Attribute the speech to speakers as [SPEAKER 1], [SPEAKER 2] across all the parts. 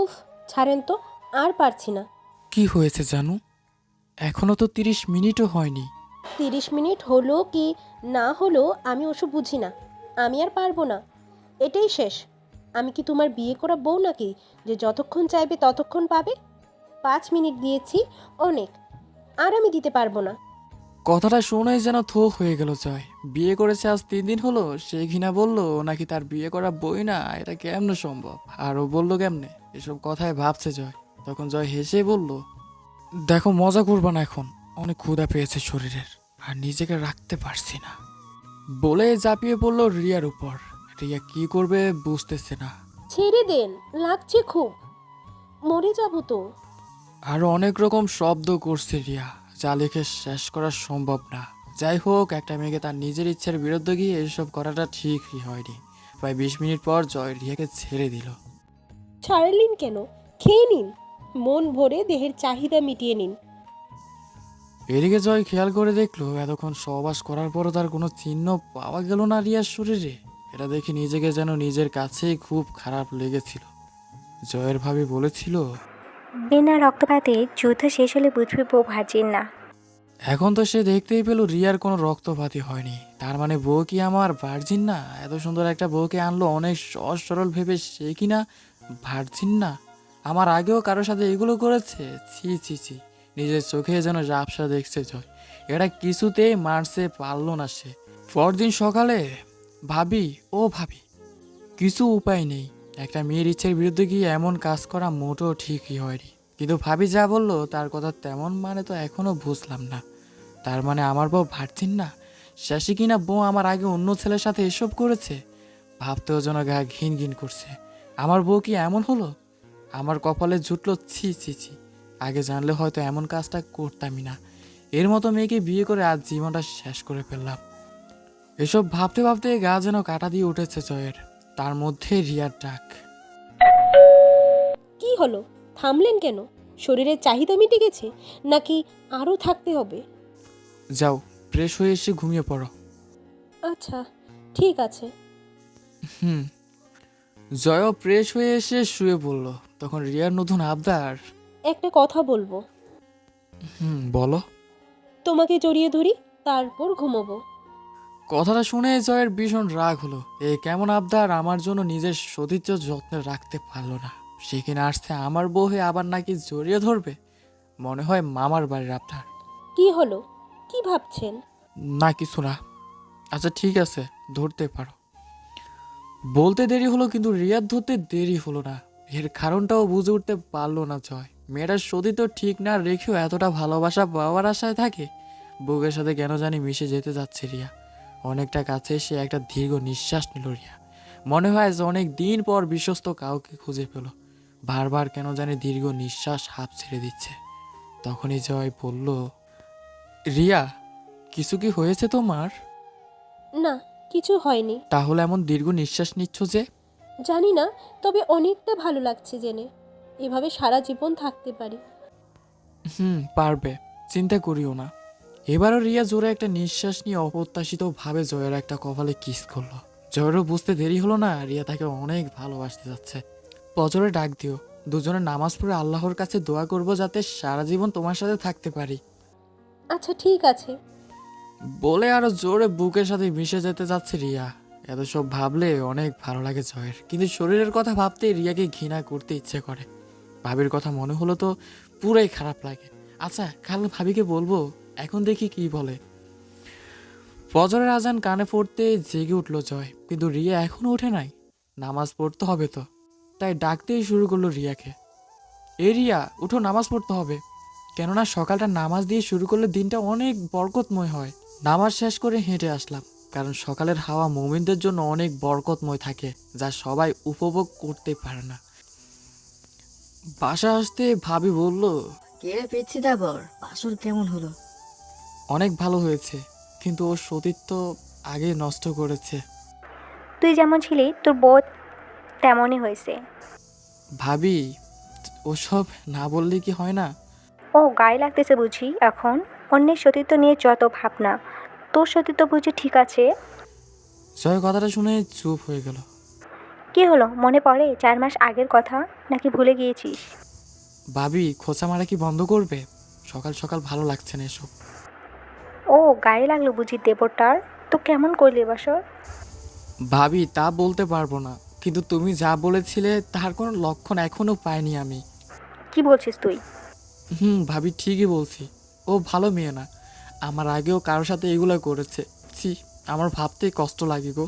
[SPEAKER 1] উফ ছাড়েন তো আর পারছি না।
[SPEAKER 2] কি হয়েছে জানু? এখনও তো তিরিশ মিনিটও হয়নি।
[SPEAKER 1] তিরিশ মিনিট হলো কি না হলো আমি ওসব বুঝি না। আমি আর পারব না। এটাই শেষ। আমি কি তোমার বিয়ে করা বউ নাকি যে যতক্ষণ চাইবে ততক্ষণ পাবে? পাঁচ মিনিট দিয়েছি অনেক। আর আমি দিতে পারব না।
[SPEAKER 2] কথাটা শুনেই যেন থো হয়ে গেল জয়। বিয়ে করেছে আজ তিন দিন হলো সে ঘৃণা বলল নাকি তার বিয়ে করা বই না এটা কেমনে সম্ভব? আর ও বলল কেমনে? এসব কথায় ভাবছে জয়। তখন জয় হেসে বলল দেখো মজা করবা না এখন। অনেক ক্ষুধা পেয়েছে শরীরের আর নিজেকে রাখতে পারছি না। বলে ঝাঁপিয়ে পড়ল রিয়ার উপর। রিয়া কি করবে বুঝতেছে না।
[SPEAKER 1] ছেড়ে দেন লাগছে খুব। মরে যাব তো।
[SPEAKER 2] আরও অনেক রকম শব্দ করছে রিয়া যা লিখে শেষ করা সম্ভব না। যাই হোক একটা মেয়েকে তার নিজের ইচ্ছার বিরুদ্ধে গিয়ে এসব করাটা ঠিকই হয়নি। প্রায় বিশ মিনিট পর জয় রিয়াকে ছেড়ে দিল।
[SPEAKER 1] ছাড়লেন কেন? খেয়ে নিন। মন ভরে দেহের চাহিদা মিটিয়ে নিন।
[SPEAKER 2] এদিকে জয় খেয়াল করে দেখল এতক্ষণ সহবাস করার পরও তার কোনো চিহ্ন পাওয়া গেল না রিয়ার শরীরে। এটা দেখে নিজেকে যেন নিজের কাছেই খুব খারাপ লেগেছিল। জয়ের ভাবি বলেছিল
[SPEAKER 3] বিনা রক্তপাতে যুদ্ধ শেষ হলে বুঝবে বউ ভার্জিন না।
[SPEAKER 2] এখন তো সে দেখতেই পেল রিয়ার কোনো রক্তপাতই হয়নি। তার মানে বউ কি আমার ভার্জিন না? এত সুন্দর একটা বউকে আনলো অনেক সহজ সরল ভেবে সে কি না? ভার্জিন না? আমার আগেও কারোর সাথে এগুলো করেছে? ছি ছি ছি। নিজের চোখে যেন রাবসা দেখছে জয়। এটা কিছুতেই মারছে পারল না সে। পরদিন সকালে ভাবি, ও ভাবি, কিছু উপায় নেই। একটা মেয়ের ইচ্ছের বিরুদ্ধে গিয়ে এমন কাজ করা মোটেও ঠিকই হয়নি। কিন্তু ভাবি যা বলল, তার কথা তেমন মানে তো এখনও বুঝলাম না। তার মানে আমার বউ ভাবছেন না? শেষে কিনা বউ আমার আগে অন্য ছেলের সাথে এসব করেছে? ভাবতেও যেন গা ঘিন ঘিন করছে। আমার বউ কি এমন হলো? আমার কপালে জুটলো ছি ছি ছি। আগে জানলে হয়তো এমন কাজটা করতামই না। এর মতো মেয়েকে বিয়ে করে আজ জীবনটা শেষ করে ফেললাম। এসব ভাবতে ভাবতে গা যেন কাটা দিয়ে উঠেছে জয়ের। তার মধ্যে রিয়ার ডাক।
[SPEAKER 1] কি হলো? থামলেন কেন? শরীরের চাহিদা মিটে গেছে? নাকি আরও থাকতে হবে?
[SPEAKER 2] যাও ফ্রেশ হয়ে এসে ঘুমিয়ে পড়ো।
[SPEAKER 1] আচ্ছা ঠিক আছে।
[SPEAKER 2] হুম। জয় ফ্রেশ হয়ে এসে শুয়ে পড়ল। তখন রিয়ার নতুন আবদার।
[SPEAKER 1] একটা কথা বলব।
[SPEAKER 2] হুম বলো।
[SPEAKER 1] তোমাকে জড়িয়ে ধরি তারপর ঘুমোবো।
[SPEAKER 2] কথাটা শুনে জয়ের ভীষণ রাগ হলো। এ কেমন আবদার আমার জন্য নিজের সতীর্য যত্নে রাখতে পারল না। সে কিনা আসছে আমার বউ হয়ে আবার নাকি জড়িয়ে ধরবে? মনে হয় মামার বাড়ির আবদার।
[SPEAKER 1] কি হলো? কি ভাবছেন?
[SPEAKER 2] না কিছু না। আচ্ছা ঠিক আছে ধরতে পারো। বলতে দেরি হলো কিন্তু রিয়াদ ধরতে দেরি হলো না। এর কারণটাও বুঝে উঠতে পারল না জয়। মেয়েটার সতী তো ঠিক না রেখেও এতটা ভালোবাসা পাওয়ার আশায় থাকে। বুকের সাথে কেন জানি মিশে যেতে যাচ্ছে রিয়া। অনেকটা কাছে এসে একটা দীর্ঘ নিঃশ্বাস নিল রিয়া। মনে হয় যে অনেক দিন পর বিশ্বস্ত কাউকে খুঁজে পেল। বারবার কেন জানি দীর্ঘ নিঃশ্বাস হাফ ছেড়ে দিচ্ছে। তখনই জয় বলল, রিয়া, কিছু কি হয়েছে তোমার?
[SPEAKER 1] না কিছু হয়নি।
[SPEAKER 2] তাহলে এমন দীর্ঘ নিঃশ্বাস নিচ্ছ যে?
[SPEAKER 1] জানি না তবে অনেকটা ভালো লাগছে জেনে। এভাবে সারা জীবন থাকতে পারি।
[SPEAKER 2] হুম পারবে। চিন্তা করিও না। এবারও রিয়া জোরে একটা নিঃশ্বাস নিয়ে অপ্রত্যাশিত ভাবে জয়ের একটা কপালে কিস করল। জয়েরও বুঝতে দেরি হলো না রিয়া তাকে অনেক ভালোবাসতে যাচ্ছে। পজরে ডাক দিও দুজনে নামাজ পড়ে আল্লাহর কাছে দোয়া করব যাতে সারা জীবন তোমার সাথে থাকতে পারি।
[SPEAKER 1] আচ্ছা ঠিক আছে।
[SPEAKER 2] বলে আরও জোরে বুকের সাথে মিশে যেতে যাচ্ছে রিয়া। এত সব ভাবলে অনেক ভালো লাগে জয়ের। কিন্তু শরীরের কথা ভাবতে রিয়াকে ঘৃণা করতে ইচ্ছে করে। ভাবির কথা মনে হলো তো পুরাই খারাপ লাগে। আচ্ছা কাল ভাবিকে বলব, এখন দেখি কি বলে। ফজরের আজান কানে পড়তে জেগে উঠল জয়, কিন্তু রিয়া এখনও ওঠে নাই। নামাজ পড়তে হবে তো। তাই ডাকতেই শুরু করল রিয়াকে। এ রিয়া, উঠো, নামাজ পড়তে হবে। কেননা সকালটা নামাজ দিয়ে শুরু করলে দিনটা অনেক বরকতময় হয়। নামাজ শেষ করে হেঁটে আসলাম কারণ সকালের হাওয়া মোমিনদের জন্য অনেক বরকতময় থাকে যা সবাই উপভোগ করতে পারে না। বাসা আসতে ভাবি বলল
[SPEAKER 4] কে পেয়েছি তারপর বাসর কেমন হলো?
[SPEAKER 2] অনেক ভালো হয়েছে কিন্তু ওর সতীত্ব আগে নষ্ট করেছে।
[SPEAKER 3] তুই যেমন ছিলি তোর বোধ তেমনই হয়েছে।
[SPEAKER 2] ভাবি ওসব না বললে কি হয় না?
[SPEAKER 3] ও গায়ে লাগতেছে বুঝি এখন? অন্যের সতীত্ব নিয়ে যত ভাবনা তোর সতীত্ব বুঝি ঠিক আছে?
[SPEAKER 2] জয় কথাটা শুনে চুপ হয়ে গেল।
[SPEAKER 3] কি হলো মনে পড়ে চার মাস আগের কথা নাকি ভুলে গিয়েছিস?
[SPEAKER 2] ভাবি খোঁচা মারা কি বন্ধ করবে? সকাল সকাল ভালো লাগছে না এসব।
[SPEAKER 3] ও গায়ে লাগল বুঝি দেবরটার। তো কেমন করলি বছর
[SPEAKER 2] ভাবি তা বলতে পারব না। কিন্তু তুমি যা বলেছিলে তার কোনো লক্ষণ এখনও পাইনি আমি।
[SPEAKER 3] কি বলছিস তুই?
[SPEAKER 2] হুম ভাবি ঠিকই বলছি। ও ভালো মেয়ে না। আমার আগেও কারোর সাথে এগুলো করেছে। ছি আমার ভাবতেই কষ্ট লাগে গো।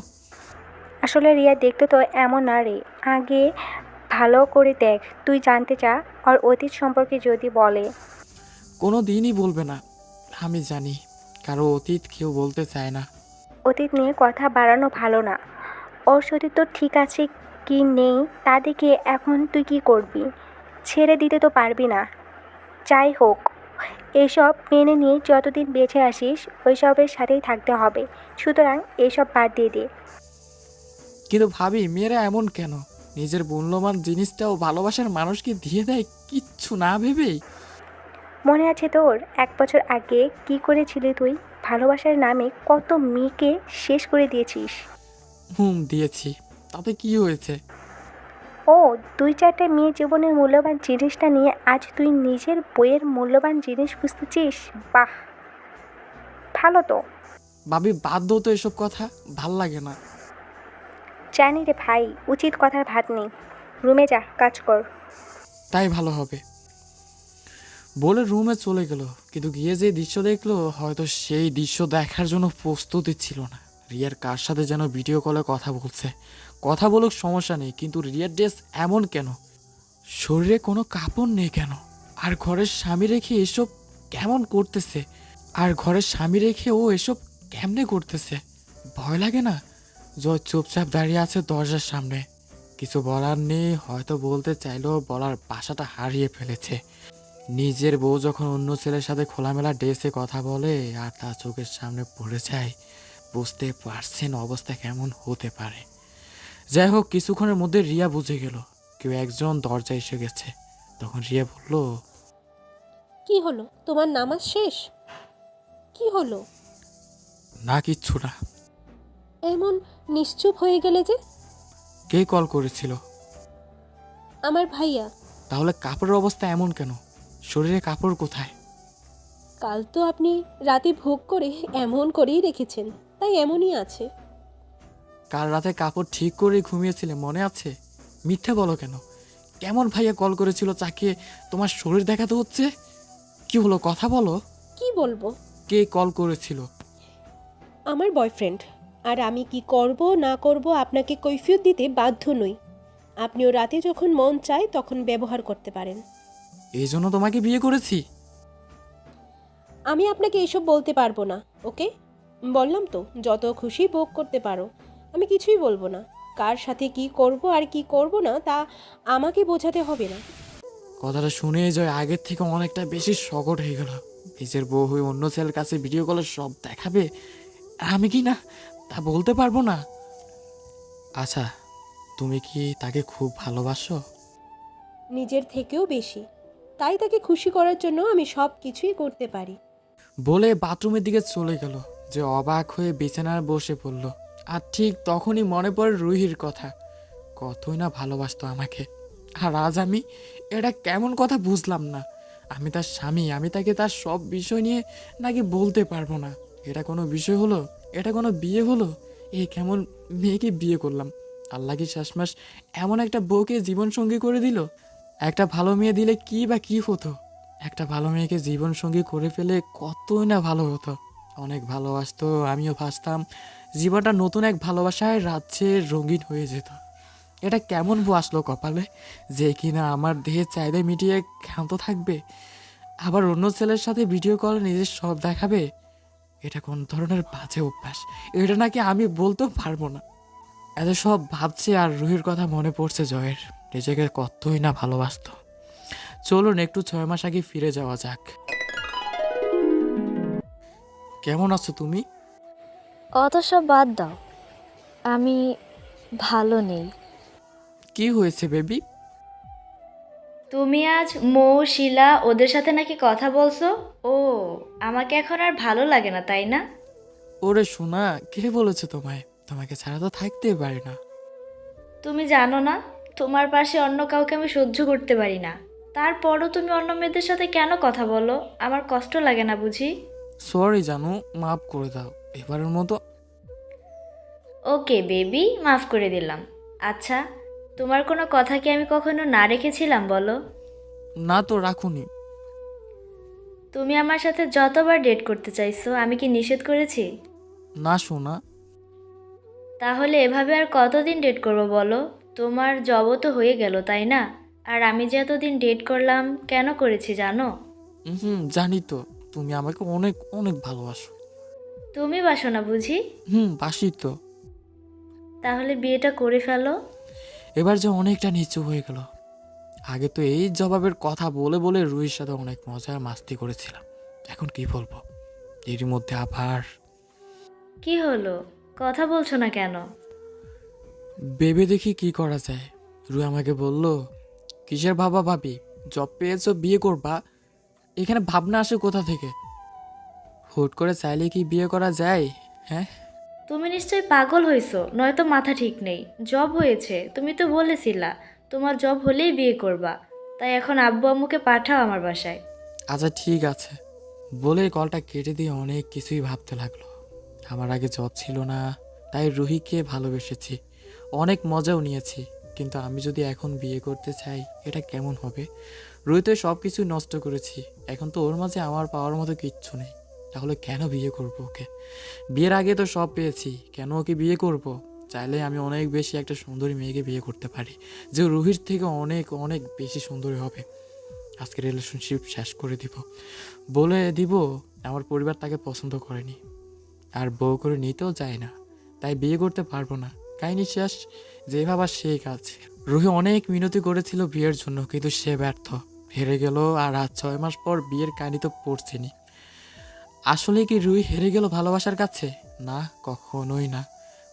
[SPEAKER 3] আসলে রিয়া দেখতে তো এমন না রে। আগে ভালো করে দেখ তুই জানতে চা আর অতীত সম্পর্কে যদি বলে।
[SPEAKER 2] কোনো দিনই বলবে না আমি জানি। কারও অতীত কেউ বলতে চায় না।
[SPEAKER 3] অতীত নিয়ে কথা বাড়ানো ভালো না। ওর সতীত তো ঠিক আছে কি নেই তা দেখে এখন তুই কি করবি? ছেড়ে দিতে তো পারবি না। যাই হোক। এসব মেনে নিয়ে যতদিন বেঁচে আসিস ওইসবের সাথেই থাকতে হবে। সুতরাং এসব বাদ দিয়ে দে।
[SPEAKER 2] কিন্তু ভাবি মেয়েরা এমন কেন? নিজের মূল্যবান জিনিসটাও ভালোবাসার মানুষকে দিয়ে দেয় কিচ্ছু না ভেবেই।
[SPEAKER 3] মনে আছে তোর এক বছর আগে কি করেছিলি তুই? ভালোবাসার নামে কত মেয়েকে শেষ করে দিয়েছিস।
[SPEAKER 2] হুম দিয়েছি। তাতে কি হয়েছে?
[SPEAKER 3] ও দুই চারটে মেয়ে জীবনের মূল্যবান জিনিসটা নিয়ে আজ তুই নিজের বইয়ের মূল্যবান জিনিস বুঝতেছিস বাহ! ভালো তো।
[SPEAKER 2] ভাবি বাধ্য তো এসব কথা ভালো লাগে না।
[SPEAKER 3] জানি রে ভাই উচিত কথার ভাত নেই। রুমে যা কাজ কর।
[SPEAKER 2] তাই ভালো হবে। বলে রুমে চলে গেল কিন্তু গিয়ে যে দৃশ্য দেখল হয়তো সেই দৃশ্য দেখার জন্য প্রস্তুতি ছিল না। রিয়ার কার সাথে যেন ভিডিও কলে কথা বলছে? কথা বলুক, সমস্যা নেই, কিন্তু রিয়ার ড্রেস এমন কেন? শরীরে কোনো কাপড় নেই কেন? আর ঘরের স্বামী রেখে এসব কেমন করতেছে? আর ঘরের স্বামী রেখে ও এসব কেমনে করতেছে? ভয় লাগে না? জয় চুপচাপ দাঁড়িয়ে আছে দরজার সামনে। কিছু বলার নেই, হয়তো বলতে চাইলেও বলার বাসাটা হারিয়ে ফেলেছে। নিজের বউ যখন অন্য ছেলের সাথে খোলামেলা ড্রেসে কথা বলে আর তার চোখের সামনে পড়ে যায়, বুঝতে পারছেন অবস্থা কেমন হতে পারে। যাই হোক কিছুক্ষণের মধ্যে রিয়া বুঝে গেল। কেউ একজন দরজা এসে গেছে। তখন রিয়া বলল
[SPEAKER 1] কি হলো? তোমার নামাজ শেষ? কি হলো?
[SPEAKER 2] না কিচ্ছু না।
[SPEAKER 1] এমন নিশ্চুপ হয়ে গেলে যে?
[SPEAKER 2] কে কল করেছিল?
[SPEAKER 1] আমার ভাইয়া।
[SPEAKER 2] তাহলে কাপড়ের অবস্থা এমন কেন? শরীরে কাপড় কোথায়?
[SPEAKER 1] কাল তো আপনি রাতে ভোগ করে এমন করেই রেখেছেন। তাই এমনই আছে।
[SPEAKER 2] কাল রাতে কাপড় ঠিক করে ঘুমিয়েছিলে মনে আছে? মিথ্যে বলো কেন? কেমন ভাইয়া কল করেছিল চাকে তোমার শরীর দেখাতে হচ্ছে? কি হলো কথা বলো।
[SPEAKER 1] কি বলব?
[SPEAKER 2] কে কল করেছিল?
[SPEAKER 1] আমার বয়ফ্রেন্ড। আর আমি কি করব না করব আপনাকে কৈফিয়ত দিতে বাধ্য নই। আপনিও রাতে যখন মন চায় তখন ব্যবহার করতে পারেন।
[SPEAKER 2] এই জন্য তোমাকে বিয়ে করেছি?
[SPEAKER 1] আমি আপনাকে এসব বলতে পারব না ওকে? বললাম তো যত খুশি ভোগ করতে পারো। আমি কিছুই বলব না। কার সাথে কি করব আর কি করব না তা আমাকে বোঝাতে হবে না।
[SPEAKER 2] কথাটা শুনে জয় আগের থেকে অনেকটা বেশি শকট হয়ে গেল। নিজের বউ হয়ে অন্য ছেলের কাছে ভিডিও কলে সব দেখাবে আমি কি না তা বলতে পারব না। আচ্ছা তুমি কি তাকে খুব ভালোবাসো?
[SPEAKER 1] নিজের থেকেও বেশি। তাই তাকে খুশি করার জন্য আমি সব কিছুই করতে পারি।
[SPEAKER 2] বলে বাথরুমের দিকে চলে গেল। যে অবাক হয়ে বিছানার বসে পড়ল। আর ঠিক তখনই মনে পড়ে রুহির কথা। কতই না ভালোবাসতো আমাকে। আর আজ আমি এটা কেমন কথা বুঝলাম না। আমি তার স্বামী, আমি তাকে তার সব বিষয় নিয়ে নাকি বলতে পারব না। এটা কোনো বিষয় হলো? এটা কোনো বিয়ে হলো? এ কেমন মেয়েকে বিয়ে করলাম? আল্লাহ কি শেষমাস এমন একটা বউকে জীবনসঙ্গী করে দিল? একটা ভালো মেয়ে দিলে কি বা কি হতো? একটা ভালো মেয়েকে জীবন সঙ্গী করে ফেলে কতই না ভালো হতো? অনেক ভালোবাসতো, আমিও ভাসতাম। জীবনটা নতুন এক ভালোবাসায় রাজ্যে রঙিন হয়ে যেত। এটা কেমন বউ আসলো কপালে? যে কিনা আমার দেহের চাহিদা মিটিয়ে ক্ষান্ত থাকবে? আবার অন্য ছেলের সাথে ভিডিও কল নিজের সব দেখাবে? এটা কোন ধরনের বাজে অভ্যাস? এটা নাকি আমি বলতেও পারব না। এত সব ভাবছে আর রুহির কথা মনে পড়ছে জয়ের। নিজেকে কতই না ভালোবাসতো। চলুন, একটু ছয় মাস আগে ফিরে যাওয়া যাক। কেমন আছো তুমি?
[SPEAKER 5] অত সব বাদ দাও আমি ভালো নেই।
[SPEAKER 2] কি হয়েছে বেবি?
[SPEAKER 6] তুমি আজ মৌ শিলা ওদের সাথে নাকি কথা বলছো? ও আমাকে এখন আর ভালো লাগে না তাই না?
[SPEAKER 2] ওরে শোনা কে বলেছে তোমায়? তোমাকে ছাড়া তো থাকতেই পারি না।
[SPEAKER 6] তুমি জানো না তোমার পাশে অন্য কাউকে আমি সহ্য করতে পারি না। তারপরও তুমি অন্য মেয়েদের সাথে কেন কথা বলো? আমার কষ্ট লাগে না বুঝি?
[SPEAKER 2] সরি জানু মাফ করে দাও। এবারের মতো।
[SPEAKER 6] ওকে বেবি মাফ করে দিলাম। আচ্ছা তোমার কোনো কথা কি আমি কখনো না রেখেছিলাম বলো?
[SPEAKER 2] না তো রাখুনি।
[SPEAKER 6] তুমি আমার সাথে যতবার ডেট করতে চাইছো আমি কি নিষেধ করেছি?
[SPEAKER 2] না শোনা
[SPEAKER 6] তাহলে এভাবে আর কতদিন ডেট করব বলো? তোমার জব তো হয়ে গেল তাই না? আর আমি যে এতদিন ডেট করলাম কেন করেছি জানো?
[SPEAKER 2] হুম জানি তো। তুমি আমাকে অনেক অনেক ভালোবাসো।
[SPEAKER 6] তুমি বাসো না বুঝি?
[SPEAKER 2] হুম বাসি তো।
[SPEAKER 6] তাহলে বিয়েটা করে ফেলো।
[SPEAKER 2] এবার যে অনেকটা নিচু হয়ে গেল। আগে তো এই জবাবের কথা বলে বলে রুহির সাথে অনেক মজার মাস্তি করেছিলাম। এখন কি বলব? এর মধ্যে আবার
[SPEAKER 6] কি হলো? কথা বলছো না কেন?
[SPEAKER 2] ভেবে দেখি কি করা যায়। রুই আমাকে বলল কিসের ভাবা ভাবি? জব পেয়েছ বিয়ে করবা? এখানে ভাবনা আসে কোথা থেকে? হুট করে চাইলে কি বিয়ে করা যায়? হ্যাঁ?
[SPEAKER 6] তুমি নিশ্চয়ই পাগল হয়েছো নয়তো মাথা ঠিক নেই। জব হয়েছে তুমি তো বলেছিলা তোমার জব হলেই বিয়ে করবা। তাই এখন আব্বু আম্মুকে পাঠাও আমার বাসায়।
[SPEAKER 2] আচ্ছা ঠিক আছে। বলে কলটা কেটে দিয়ে অনেক কিছুই ভাবতে লাগল। আমার আগে জব ছিল না তাই রুহিকে ভালোবেসেছি। অনেক মজাও নিয়েছি কিন্তু আমি যদি এখন বিয়ে করতে চাই এটা কেমন হবে? রুহিতে সব কিছু নষ্ট করেছি এখন তো ওর মাঝে আমার পাওয়ার মতো কিচ্ছু নেই। তাহলে কেন বিয়ে করব ওকে? বিয়ের আগে তো সব পেয়েছি, কেন ওকে বিয়ে করব? চাইলে আমি অনেক বেশি একটা সুন্দরী মেয়েকে বিয়ে করতে পারি, যে রুহির থেকে অনেক অনেক বেশি সুন্দরী হবে। আজকে রিলেশনশিপ শেষ করে দিব। বলে দিব, আমার পরিবার তাকে পছন্দ করেনি। আর বউ করে নিতেও যায় না, তাই বিয়ে করতে পারব না। কাহিনী শেষ, যে ভাবার সেই কাজ। রুহি অনেক মিনতি করেছিল বিয়ের জন্য, কিন্তু সে ব্যর্থ। হেরে গেল আর আজ ছয় মাস পর বিয়ের কাহিনী তো পড়ছেনি আসলে কি রুই হেরে গেল ভালোবাসার কাছে? না, কখনোই না।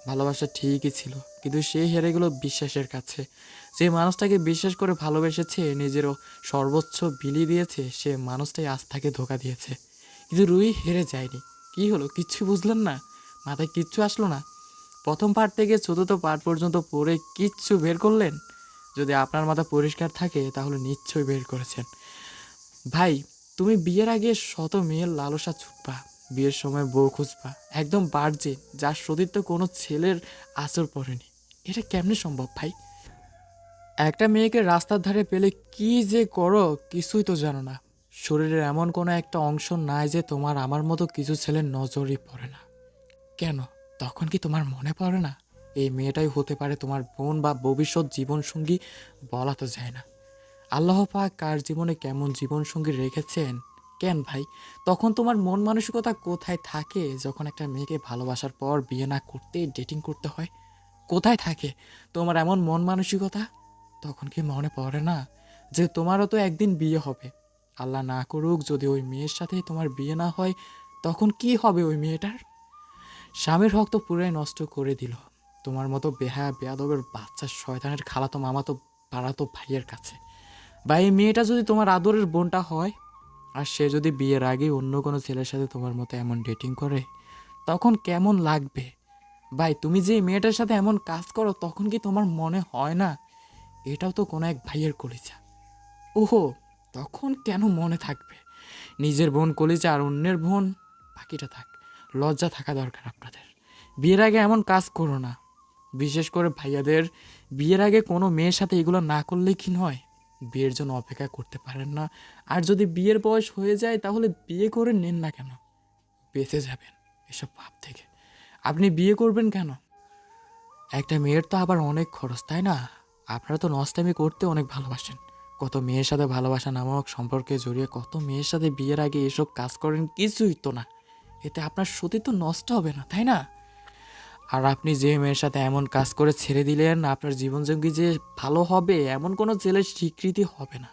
[SPEAKER 2] ভালোবাসা ঠিকই ছিল, কিন্তু সে হেরে গেল বিশ্বাসের কাছে। যে মানুষটাকে বিশ্বাস করে ভালোবেসেছে, নিজেরও সর্বোচ্চ বিলি দিয়েছে, সে মানুষটাই আজ তাকে ধোকা দিয়েছে। কিন্তু রুই হেরে যায়নি। কি হলো, কিচ্ছু বুঝলেন না? মাথায় কিচ্ছু আসলো না? প্রথম পার্ট থেকে চতুর্থ পার্ট পর্যন্ত পড়ে কিচ্ছু বের করলেন? যদি আপনার মাথা পরিষ্কার থাকে, তাহলে নিশ্চয়ই বের করেছেন। ভাই তুমি বিয়ের আগে শত মেয়ের লালসা ছুটবা, বিয়ের সময় বউ খুঁজবা। একদম বাড়ছে যার সতীর্থ কোনো ছেলের আসর পড়েনি। এটা কেমনে সম্ভব ভাই? একটা মেয়েকে রাস্তার ধারে পেলে কি যে করো, কিছুই তো জানো না। শরীরের এমন কোনো একটা অংশ নাই যে তোমার আমার মতো কিছু ছেলের নজরই পড়ে না। কেন? তখন কি তোমার মনে পড়ে না? এই মেয়েটাই হতে পারে তোমার বোন বা ভবিষ্যৎ জীবনসঙ্গী বলা তো যায় না। আল্লাহ পাক কার জীবনে কেমন জীবনসঙ্গী রেখেছেন? কেন ভাই? তখন তোমার মন মানসিকতা কোথায় থাকে যখন একটা মেয়েকে ভালোবাসার পর বিয়ে না করতে ডেটিং করতে হয়? কোথায় থাকে? তোমার এমন মন মানসিকতা? তখন কি মনে পড়ে না যে তোমারও তো একদিন বিয়ে হবে? আল্লাহ না করুক যদি ওই মেয়ের সাথে তোমার বিয়ে না হয়, তখন কি হবে ওই মেয়েটার? স্বামীর হক তো পুরাই নষ্ট করে দিল। তোমার মতো বেহা বেয়াদবের বাচ্চা শয়তানের খালাতো মামাতো, পাড়াতো ভাইয়ের কাছে। বা এই মেয়েটা যদি তোমার আদরের বোনটা হয় আর সে যদি বিয়ের আগে অন্য কোনো ছেলের সাথে তোমার মতো এমন ডেটিং করে, তখন কেমন লাগবে? ভাই, তুমি যে মেয়েটার সাথে এমন কাজ করো, তখন কি তোমার মনে হয় না? এটাও তো কোনো এক ভাইয়ের কলিজা। ওহো, তখন কেন মনে থাকবে? নিজের বোন কলিজা আর অন্যের বোন, বাকিটা থাক। লজ্জা থাকা দরকার আপনাদের। বিয়ের আগে এমন কাজ করো না। বিশেষ করে ভাইয়াদের, বিয়ের আগে কোনো মেয়ের সাথে এগুলো না করলে কি নয়? বিয়ের জন্য অপেক্ষা করতে পারেন না। আর যদি বিয়ের বয়স হয়ে যায়, তাহলে বিয়ে করে নেন না কেন? বেঁচে যাবেন এসব ভাব থেকে। আপনি বিয়ে করবেন কেন? একটা মেয়ের তো আবার অনেক খরচ, তাই না? আপনারা তো নষ্টামি করতে অনেক ভালোবাসেন। কত মেয়ের সাথে ভালোবাসা নামক সম্পর্কে জড়িয়ে কত মেয়ের সাথে বিয়ের আগে এসব কাজ করেন কিছুই তো না। এতে আপনার সতী তো নষ্ট হবে না, তাই না? আর আপনি যে মেয়ের সাথে এমন কাজ করে ছেড়ে দিলেন, আপনার জীবনসঙ্গী যে ভালো হবে? এমন কোনো ছেলের স্বীকৃতি হবে না।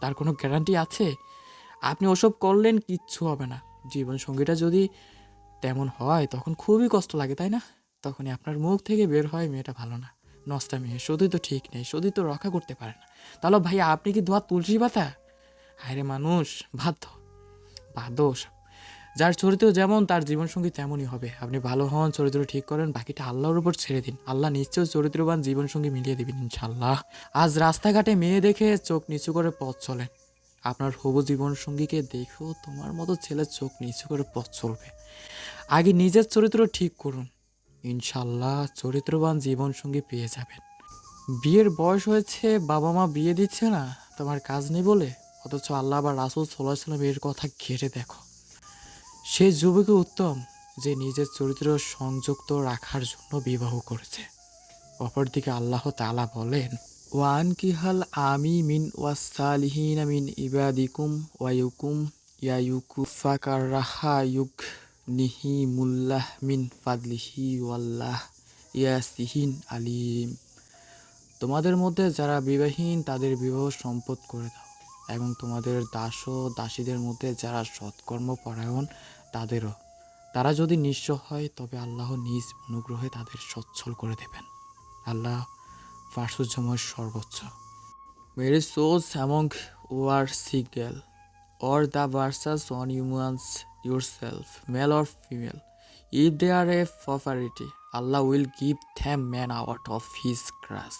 [SPEAKER 2] তার কোনো গ্যারান্টি আছে? আপনি ওসব করলেন, কিচ্ছু হবে না। জীবনসঙ্গীটা যদি তেমন হয়, তখন খুবই কষ্ট লাগে, তাই না? তখনই আপনার মুখ থেকে বের হয় মেয়েটা ভালো না। নষ্টা মেয়ে, সতী তো ঠিক নেই, সতী তো রক্ষা করতে পারে না। তাহলে ভাই, আপনি কি দোয়া তুলসী পাতা? হায় রে মানুষ, বাধ্য বাধ্য যার চরিত্র যেমন, তার জীবনসঙ্গী তেমনই হবে। আপনি ভালো হন, চরিত্র ঠিক করেন, বাকিটা আল্লাহর উপর ছেড়ে দিন। আল্লাহ নিশ্চয় চরিত্রবান, জীবনসঙ্গী মিলিয়ে দেবেন ইনশাল্লাহ আজ রাস্তাঘাটে মেয়ে দেখে চোখ নিচু করে পথ চলেন। আপনার হবু জীবনসঙ্গীকে দেখেও তোমার মতো ছেলের চোখ নিচু করে পথ চলবে। আগে নিজের চরিত্র ঠিক করুন। ইনশাল্লাহ চরিত্রবান, জীবনসঙ্গী পেয়ে যাবেন। বিয়ের বয়স হয়েছে বাবা মা বিয়ে দিচ্ছে না, তোমার কাজ নেই বলে? অথচ আল্লাহ বা রাসুল সাল্লাহ সাল্লাম এর কথা ঘেরে দেখো। সে যুবকই উত্তম যে নিজের চরিত্র সংযুক্ত রাখার জন্য বিবাহ করেছে। অপরদিকে আল্লাহ তাআলা বলেন, ওয়ান কিহাল আমি মিন ওয়াসালিহিন মিন ইবাদিকুম ওয়ায়ুকুম ইয়ায়ুকু ফাকার রাহা ইউক নিহি মুল্লাহ মিন ফাদলিহি ওয়াল্লাহ ইয়াসিহিন আলিম। তোমাদের মধ্যে যারা বিবাহীন তাদের বিবাহ সম্পদ করে দাও এবং তোমাদের দাস ও দাসীদের মধ্যে যারা সৎকর্ম পরায়ণ তাদেরও। তারা যদি নিঃস্ব হয়, তবে আল্লাহ নিজ অনুগ্রহে তাদের সচ্ছল করে দেবেন। আল্লাহ ফার্সুজময় সর্বোচ্চ। মেরি সোজ among war single or the versus on humans your self male or female if they are a ফারিটি Allah will give them man award of his grace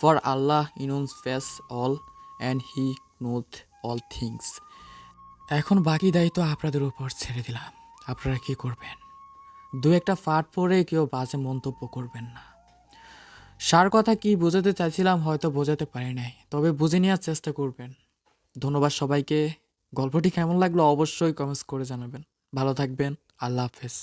[SPEAKER 2] for Allah ইনুন্স face all and he knoweth all things এখন বাকি দায়িত্ব আপনাদের উপর ছেড়ে দিলাম। আপনারা কি করবেন? দু একটা ফাট পরে কেউ বাজে মন্তব্য করবেন না। সার কথা কি বোঝাতে চাইছিলাম হয়তো বোঝাতে পারি নাই, তবে বুঝে নেওয়ার চেষ্টা করবেন। ধন্যবাদ সবাইকে। গল্পটি কেমন লাগল অবশ্যই কমেন্টস করে জানাবেন। ভালো থাকবেন। আল্লাহ হাফেজ।